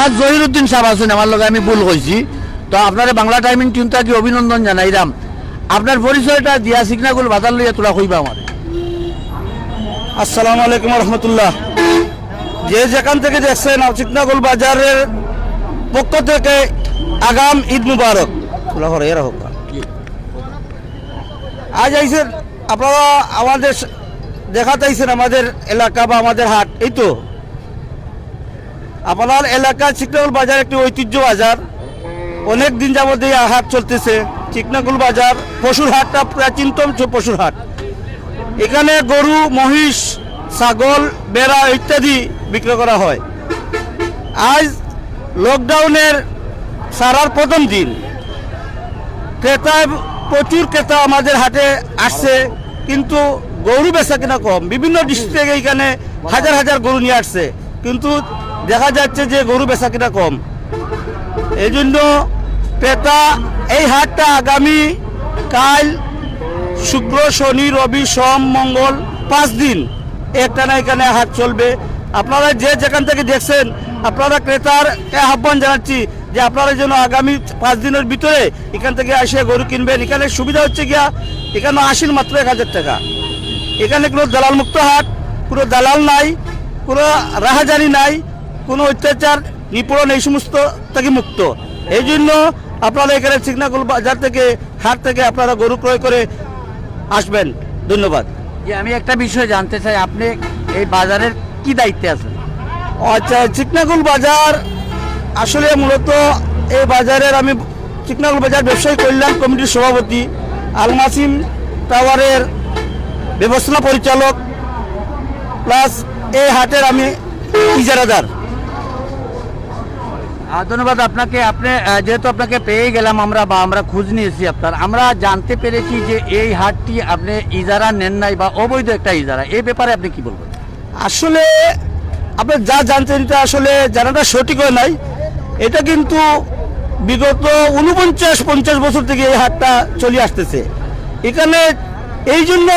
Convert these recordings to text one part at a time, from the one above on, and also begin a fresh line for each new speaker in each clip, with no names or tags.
আলহাজ জহিরুদ্দিন সাহেব আছেন, আমার লগে আমি ভুল কইছি। তো আপনারা বাংলা টাইমিং টিমটা কি অভিনন্দন জানাইরাম আপনার পরিচয়টা দিয়া সিগনাগুল বাজার লইয়া তোলা কইবা আমার।
আসসালামু আলাইকুম রহমতুল্লাহ। যে যেখান থেকে দেখছেন চিকনাগুল বাজারের পক্ষ থেকে আগাম ঈদ মুবারক। আজ আইসেন, আপনারা আমাদের স- দেখাতে আইসেন আমাদের এলাকা বা আমাদের হাট, এই তো? আপনার এলাকা চিকনাগুল বাজার একটি ঐতিহ্য বাজার। অনেক দিন যাবত এই হাট চলতেছে। চিকনাগুল বাজার, পশুর হাটটা প্রাচীনতম পশুর হাট। এখানে গরু, মহিষ, ছাগল, বেড়া ইত্যাদি বিক্রয় করা হয়। আজ লকডাউনের সারার প্রথম দিন। ক্রেতায় প্রচুর ক্রেতা আমাদের হাটে আসছে, কিন্তু গরু বেচা কিনা কম। বিভিন্ন ডিস্ট্রিক্টে এখানে হাজার হাজার গরু নিয়ে আসছে। কিন্তু দেখা যাচ্ছে যে গরু বেচা কম। এই জন্য ক্রেতা এই হাটটা আগামী কাল শুক্র, শনি, রবি, সোম, মঙ্গল পাঁচ দিন একটানা এখানে হাট চলবে। আপনারা যে যেখান থেকে দেখছেন, আপনারা ক্রেতার আহ্বান জানাচ্ছি যে আপনারা যেন আগামী পাঁচ দিনের ভিতরে এখান থেকে আসে গরু কিনবেন। এখানে সুবিধা হচ্ছে গিয়া, এখানে আসেন মাত্র এক হাজার টাকা। এখানে কোনো দালাল মুক্ত হাট, কোনো দালাল নাই, কোনো রাহাজানি নাই। কোনো অত্যাচার নিপীড়ন এই সমস্ত থেকে মুক্ত। এই জন্য আপনারা এখানে সিগনাকুল বাজার থেকে হাট থেকে আপনারা গরু ক্রয় করে আসবেন। ধন্যবাদ।
যে আমি একটা বিষয় জানতে চাই আপনি এই বাজারের কি দায়িত্বে আছেন?
আচ্ছা চিকনাকুল বাজার আসলে মূলত এই বাজারের আমি চিকনাকুল বাজার ব্যবসায়ী কল্যাণ কমিটির সভাপতি আলমাসিম টাওয়ারের ব্যবস্থাপনা পরিচালক প্লাস এই হাটের আমি ইজারাদার।
ধন্যবাদ আপনাকে। আপনি যেহেতু আপনাকে পেয়ে গেলাম আমরা বা আমরা খোঁজ নিয়েছি আপনার, আমরা জানতে পেরেছি যে এই হাটটি আপনি ইজারা নেন নাই বা অবৈধ একটা ইজারা। এই ব্যাপারে আপনি কি বলবেন?
আসলে আপনি যা জানতেন এটা আসলে জানাটা সঠিক হয় নাই। এটা কিন্তু বিগত উনপঞ্চাশ পঞ্চাশ বছর থেকে এই হাটটা চলে আসতেছে। এখানে এই জন্য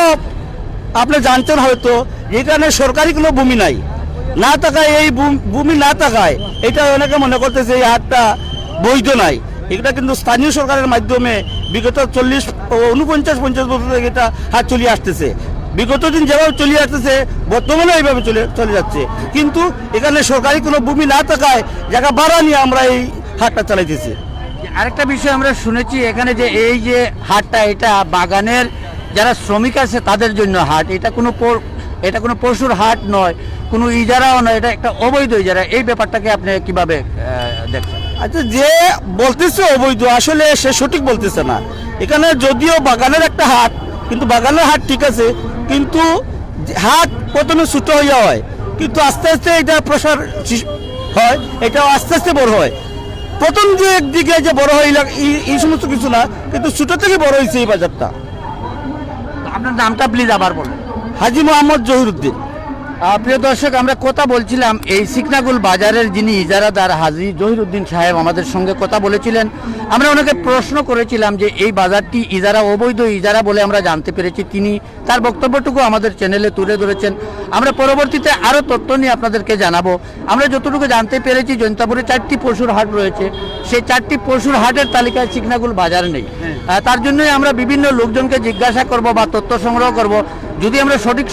আপনি জানতেন হয়তো, এখানে সরকারি কোনো ভূমি নাই। না থাকায় এই ভূমি না থাকায় এটা অনেকে মনে করতেছে এই হাটটা বৈধ নাই। এটা কিন্তু স্থানীয় সরকারের মাধ্যমে বিগত চল্লিশ উনপঞ্চাশ পঞ্চাশ বছর থেকে এটা হাট চলে আসতেছে। বিগত দিন যেভাবে চলে আসতেছে বর্তমানে এইভাবে চলে চলে যাচ্ছে। কিন্তু এখানে সরকারি কোনো ভূমি না থাকায় জায়গা বাড়া নিয়ে আমরা এই হাটটা চালাইতেছি।
আরেকটা বিষয় আমরা শুনেছি, এখানে যে এই যে হাটটা, এটা বাগানের যারা শ্রমিক আছে তাদের জন্য হাট। এটা কোনো এটা কোনো পশুর হাট নয় কোনো ইজারাও না এটা একটা অবৈধ ইজারা। এই ব্যাপারটাকে আপনি কীভাবে দেখছেন?
আচ্ছা যে বলতেছে অবৈধ আসলে সে সঠিক বলতেছে না। এখানে যদিও বাগানের একটা হাট কিন্তু বাগানের হাট ঠিক আছে কিন্তু হাট প্রথমে ছোট হইয়া হয় কিন্তু আস্তে আস্তে এটা প্রসার হয় এটা আস্তে আস্তে বড় হয়। প্রথম যে একদিকে যে বড় হয় এই- সমস্ত কিছু না কিন্তু ছোট থেকে বড় হয়েছে এই বাজারটা।
আপনার নামটা প্লিজ আবার বলুন।
হাজি মোহাম্মদ জহিরুদ্দিন।
প্রিয় দর্শক, আমরা কথা বলছিলাম এই সিকনাগুল বাজারের যিনি ইজারাদার হাজি জহিরুদ্দিন সাহেব আমাদের সঙ্গে কথা বলেছিলেন। আমরা ওনাকে প্রশ্ন করেছিলাম যে এই বাজারটি ইজারা, অবৈধ ইজারা বলে আমরা জানতে পেরেছি। তিনি তার বক্তব্যটুকু আমাদের চ্যানেলে তুলে ধরেছেন। আমরা পরবর্তীতে আরও তথ্য নিয়ে আপনাদেরকে জানাব। আমরা যতটুকু জানতে পেরেছি, জৈন্তাপুরে চারটি পশুর হাট রয়েছে। সেই চারটি পশুর হাটের তালিকায় চিকনাগুল বাজার নেই। তার জন্যই আমরা বিভিন্ন লোকজনকে জিজ্ঞাসা করব বা তথ্য সংগ্রহ করব। যদি আমরা সঠিক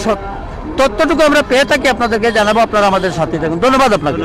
তথ্যটুকু আমরা পেয়ে থাকি আপনাদেরকে জানাব আপনারা আমাদের সাথে থাকুন। ধন্যবাদ আপনাকে।